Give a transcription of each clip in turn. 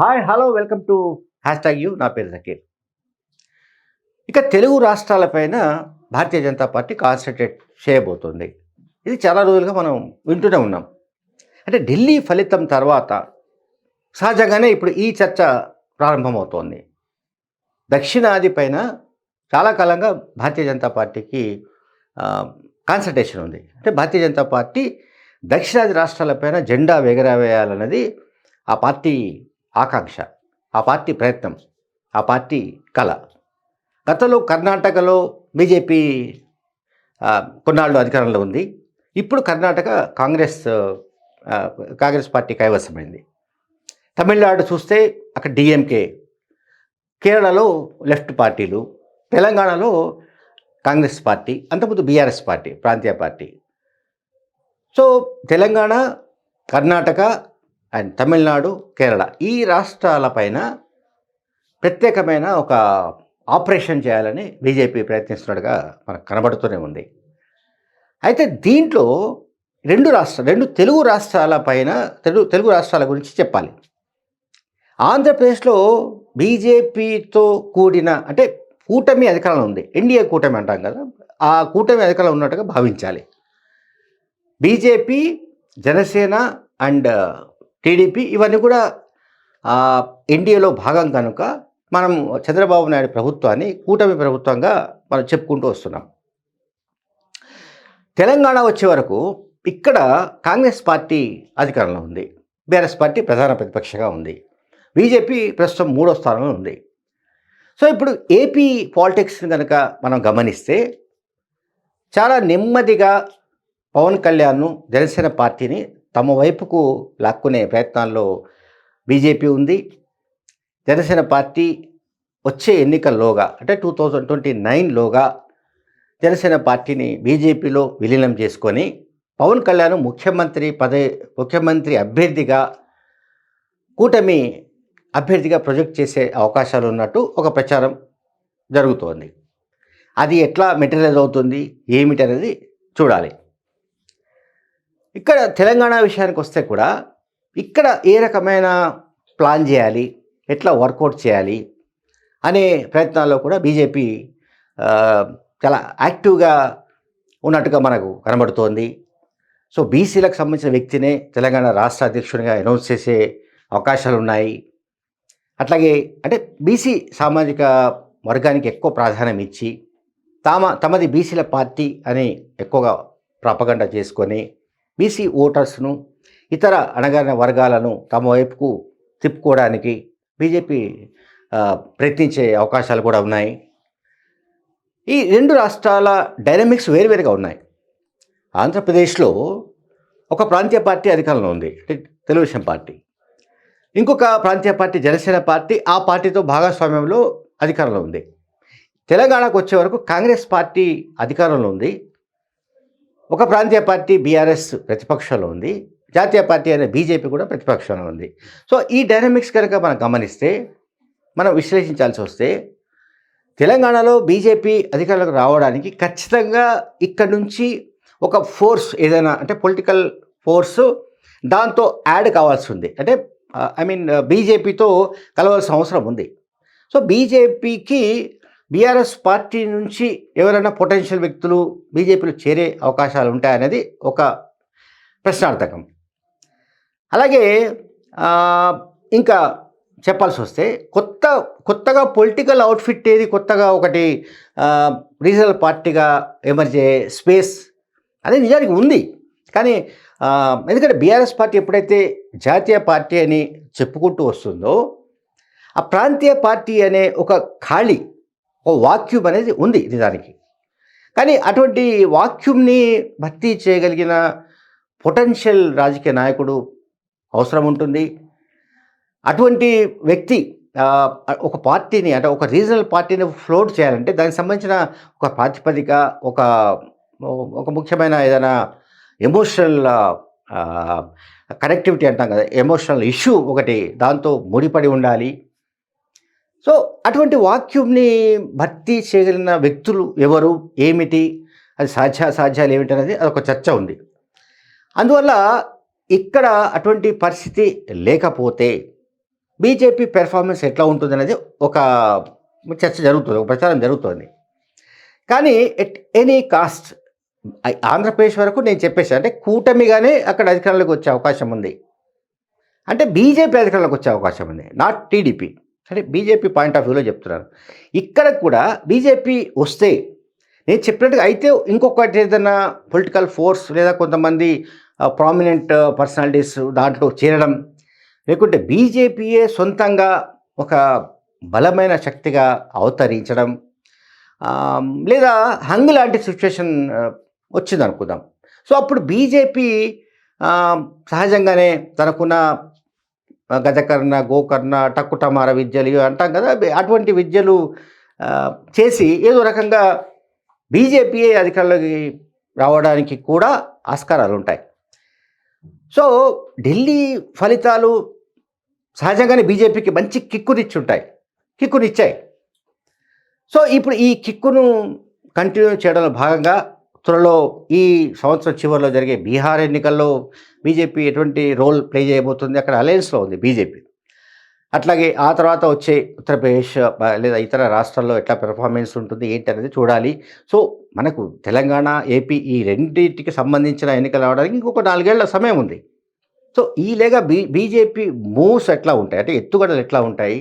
Hi hello welcome to hashtag U. నా పేరు జకీర్ ఇక తెలుగు రాష్ట్రాలపైన భారతీయ జనతా పార్టీ కాన్సన్ట్రేట్ చేయబోతుంది. ఇది చాలా రోజులుగా మనం వింటూనే ఉన్నాం. అంటే ఢిల్లీ ఫలితం తర్వాత సహజంగానే ఇప్పుడు ఈ చర్చ ప్రారంభమవుతోంది. దక్షిణాది పైన చాలా కాలంగా భారతీయ జనతా పార్టీకి కాన్సన్ట్రేషన్ ఉంది. అంటే భారతీయ జనతా పార్టీ దక్షిణాది రాష్ట్రాలపైన జెండా ఎగరవేయాలన్నది ఆ పార్టీ ఆకాంక్ష ఆ పార్టీ ప్రయత్నం ఆ పార్టీ కళ గతంలో కర్ణాటకలో బీజేపీ కొన్నాళ్ళు అధికారంలో ఉంది. ఇప్పుడు కర్ణాటక కాంగ్రెస్ కాంగ్రెస్ పార్టీ కైవసమైంది. తమిళనాడు చూస్తే అక్కడ డిఎంకే కేరళలో లెఫ్ట్ పార్టీలు తెలంగాణలో కాంగ్రెస్ పార్టీ అంతకుముందు బీఆర్ఎస్ పార్టీ ప్రాంతీయ party. So Telangana Karnataka and Tamil Nadu Kerala. ఈ రాష్ట్రాలపైన ప్రత్యేకమైన ఒక ఆపరేషన్ చేయాలని బీజేపీ ప్రయత్నిస్తున్నట్టుగా మనకు కనబడుతూనే ఉంది. అయితే దీంట్లో రెండు రాష్ట్ర రెండు తెలుగు రాష్ట్రాల పైన తెలుగు తెలుగు రాష్ట్రాల గురించి చెప్పాలి. ఆంధ్రప్రదేశ్లో బీజేపీతో కూడిన అంటే కూటమి అధికారంలో ఉంది. ఎన్డీఏ కూటమి అంటాం కదా ఆ కూటమి అధికారంలో ఉన్నట్టుగా భావించాలి. బీజేపీ జనసేన అండ్ టీడీపీ ఇవన్నీ కూడా ఎన్డీఏలో భాగం కనుక మనం చంద్రబాబు నాయుడు ప్రభుత్వాన్ని కూటమి ప్రభుత్వంగా మనం చెప్పుకుంటూ వస్తున్నాం. తెలంగాణ వచ్చే వరకు ఇక్కడ కాంగ్రెస్ పార్టీ అధికారంలో ఉంది. బీఆర్ఎస్ పార్టీ ప్రధాన ప్రతిపక్షగా ఉంది. బీజేపీ ప్రస్తుతం మూడో స్థానంలో ఉంది. సో ఇప్పుడు ఏపీ పాలిటిక్స్ని కనుక మనం గమనిస్తే చాలా నెమ్మదిగా పవన్ కళ్యాణ్ను జనసేన పార్టీని తమ వైపుకు లాక్కునే ప్రయత్నాల్లో బీజేపీ ఉంది. జనసేన పార్టీ వచ్చే ఎన్నికల్లోగా అంటే టూ థౌజండ్ ట్వంటీ నైన్లోగా జనసేన పార్టీని బీజేపీలో విలీనం చేసుకొని పవన్ కళ్యాణ్ ముఖ్యమంత్రి పదే ముఖ్యమంత్రి అభ్యర్థిగా కూటమి అభ్యర్థిగా ప్రొజెక్ట్ చేసే అవకాశాలు ఉన్నట్టు ఒక ప్రచారం జరుగుతోంది. అది ఎట్లా మెటీరియలైజ్ అవుతుంది ఏమిటి అనేది చూడాలి. ఇక్కడ తెలంగాణ విషయానికి వస్తే కూడా ఇక్కడ ఏ రకమైన ప్లాన్ చేయాలి? ఎట్లా వర్కౌట్ చేయాలి? అనే ప్రయత్నాల్లో కూడా బీజేపీ చాలా యాక్టివ్గా ఉన్నట్టుగా మనకు కనబడుతోంది. సో బీసీలకు సంబంధించిన వ్యక్తినే తెలంగాణ రాష్ట్ర అధ్యక్షుడిగా అనౌన్స్ చేసే అవకాశాలు ఉన్నాయి. అట్లాగే అంటే బీసీ సామాజిక వర్గానికి ఎక్కువ ప్రాధాన్యం ఇచ్చి తమ తమది బీసీల పార్టీ అని ఎక్కువగా ప్రాపగండ చేసుకొని బీసీ ఓటర్స్ను ఇతర అణగారిన వర్గాలను తమ వైపుకు తిప్పుకోవడానికి బీజేపీ ప్రయత్నించే అవకాశాలు కూడా ఉన్నాయి. ఈ రెండు రాష్ట్రాల డైనమిక్స్ వేరువేరుగా ఉన్నాయి. ఆంధ్రప్రదేశ్లో ఒక ప్రాంతీయ పార్టీ అధికారంలో ఉంది అంటే తెలుగుదేశం పార్టీ. ఇంకొక ప్రాంతీయ పార్టీ జనసేన పార్టీ ఆ పార్టీతో భాగస్వామ్యంలో అధికారంలో ఉంది. తెలంగాణకు వచ్చే వరకు కాంగ్రెస్ పార్టీ అధికారంలో ఉంది. ఒక ప్రాంతీయ పార్టీ బీఆర్ఎస్ ప్రతిపక్షంలో ఉంది జాతీయ పార్టీ అనే బీజేపీ కూడా ప్రతిపక్షంలో ఉంది. సో ఈ డైనమిక్స్ కనుక మనం గమనిస్తే మనం విశ్లేషించాల్సి వస్తే తెలంగాణలో బీజేపీ అధికారులకు రావడానికి ఖచ్చితంగా ఇక్కడ నుంచి ఒక ఫోర్స్ ఏదైనా అంటే పొలిటికల్ ఫోర్స్ దాంతో యాడ్ కావాల్సి ఉంది. అంటే ఐ మీన్ బీజేపీతో కలవాల్సిన అవసరం ఉంది. సో బీజేపీకి బీఆర్ఎస్ పార్టీ నుంచి ఎవరైనా పొటెన్షియల్ వ్యక్తులు బీజేపీలో చేరే అవకాశాలు ఉంటాయనేది ఒక ప్రశ్నార్థకం. అలాగే ఇంకా చెప్పాల్సి వస్తే కొత్త కొత్తగా పొలిటికల్ అవుట్ఫిట్ ఏది కొత్తగా ఒకటి రీజనల్ పార్టీగా ఎమర్జే స్పేస్ అనేది నిజానికి ఉంది. కానీ ఎందుకంటే బీఆర్ఎస్ పార్టీ ఎప్పుడైతే జాతీయ పార్టీ అని చెప్పుకుంటూ వస్తుందో ఆ ప్రాంతీయ పార్టీ అనే ఒక ఖాళీ ఓ వాక్యూమ్ అనేది ఉంది నిజానికి కానీ అటువంటి వాక్యూమ్ని భర్తీ చేయగలిగిన పొటెన్షియల్ రాజకీయ నాయకుడు అవసరం ఉంటుంది. అటువంటి వ్యక్తి ఒక పార్టీని అంటే ఒక రీజనల్ పార్టీని ఫ్లోట్ చేయాలంటే దానికి సంబంధించిన ఒక ప్రాతిపదిక ఒక ఒక ముఖ్యమైన ఏదైనా ఎమోషనల్ కనెక్టివిటీ అంటాం కదా ఎమోషనల్ ఇష్యూ ఒకటి దాంతో ముడిపడి ఉండాలి. సో అటువంటి వాక్యూమ్ని భర్తీ చేయగలిగిన వ్యక్తులు ఎవరు? ఏమిటి? అది సాధ్య సాధ్యాలు ఏమిటి అనేది అదొక చర్చ ఉంది. అందువల్ల ఇక్కడ అటువంటి పరిస్థితి లేకపోతే బీజేపీ పెర్ఫార్మెన్స్ ఎట్లా ఉంటుంది అనేది ఒక చర్చ జరుగుతుంది ఒక ప్రచారం జరుగుతుంది. కానీ ఎట్ ఎనీ కాస్ట్ ఆంధ్రప్రదేశ్ వరకు నేను చెప్పేసి అంటే కూటమిగానే అక్కడ అధికారంలోకి వచ్చే అవకాశం ఉంది. అంటే బీజేపీ అధికారంలోకి వచ్చే అవకాశం ఉంది నాట్ టీడీపీ. సరే బీజేపీ పాయింట్ ఆఫ్ వ్యూలో చెప్తున్నారు. ఇక్కడ కూడా బీజేపీ వస్తే నేను చెప్పినట్టుగా అయితే ఇంకొకటి ఏదైనా పొలిటికల్ ఫోర్స్ లేదా కొంతమంది ప్రామినెంట్ పర్సనాలిటీస్ దాంట్లో చేరడం లేకుంటే బీజేపీయే సొంతంగా ఒక బలమైన శక్తిగా అవతరించడం లేదా హంగ్ లాంటి సిచ్యువేషన్ వచ్చింది అనుకుందాం సో అప్పుడు బీజేపీ సహజంగానే తనకున్న గజకర్ణ గోకర్ణ టక్కుటమార విద్యలు ఇవి అంటాం కదా అటువంటి విద్యలు చేసి ఏదో రకంగా బీజేపీయే అధికారంలోకి రావడానికి కూడా ఆస్కారాలు ఉంటాయి. సో ఢిల్లీ ఫలితాలు సహజంగానే బీజేపీకి మంచి కిక్కునిచ్చుంటాయి. కిక్కునిచ్చాయి. సో ఇప్పుడు ఈ కిక్కును కంటిన్యూ చేయడంలో భాగంగా త్వరలో ఈ సంవత్సరం చివరిలో జరిగే బీహార్ ఎన్నికల్లో బీజేపీ ఎటువంటి రోల్ ప్లే చేయబోతుంది? అక్కడ అలయన్స్లో ఉంది బీజేపీ. అట్లాగే ఆ తర్వాత వచ్చే ఉత్తరప్రదేశ్ లేదా ఇతర రాష్ట్రాల్లో ఎట్లా పెర్ఫార్మెన్స్ ఉంటుంది ఏంటి అనేది చూడాలి. సో మనకు తెలంగాణ ఏపీ ఈ రెండింటికి సంబంధించిన ఎన్నికలు రావడానికి ఇంకొక నాలుగేళ్ళ సమయం ఉంది. సో ఈ లేగా బీ బీజేపీ మూవ్స్ ఎట్లా ఉంటాయి? అంటే ఎత్తుగడలు ఎట్లా ఉంటాయి?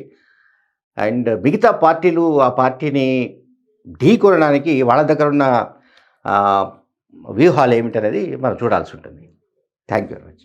అండ్ మిగతా పార్టీలు ఆ పార్టీని ఢీకొనడానికి వాళ్ళ దగ్గర ఉన్న వ్యూహాలు ఏమిటనేది మనం చూడాల్సి ఉంటుంది. Thank you very much.